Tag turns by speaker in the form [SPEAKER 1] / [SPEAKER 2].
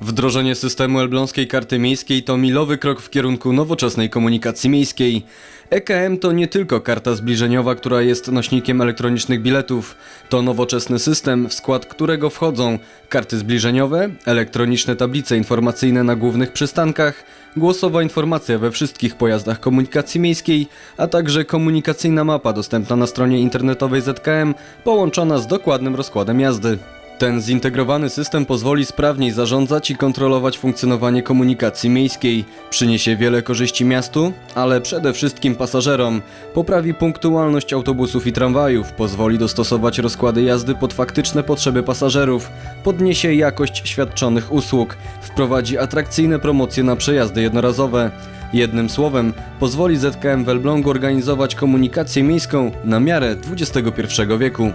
[SPEAKER 1] Wdrożenie systemu elbląskiej karty miejskiej to milowy krok w kierunku nowoczesnej komunikacji miejskiej. EKM to nie tylko karta zbliżeniowa, która jest nośnikiem elektronicznych biletów. To nowoczesny system, w skład którego wchodzą karty zbliżeniowe, elektroniczne tablice informacyjne na głównych przystankach, głosowa informacja we wszystkich pojazdach komunikacji miejskiej, a także komunikacyjna mapa dostępna na stronie internetowej ZKM, połączona z dokładnym rozkładem jazdy. Ten zintegrowany system pozwoli sprawniej zarządzać i kontrolować funkcjonowanie komunikacji miejskiej, przyniesie wiele korzyści miastu, ale przede wszystkim pasażerom, poprawi punktualność autobusów i tramwajów, pozwoli dostosować rozkłady jazdy pod faktyczne potrzeby pasażerów, podniesie jakość świadczonych usług, wprowadzi atrakcyjne promocje na przejazdy jednorazowe. Jednym słowem, pozwoli ZKM w Elblągu organizować komunikację miejską na miarę XXI wieku.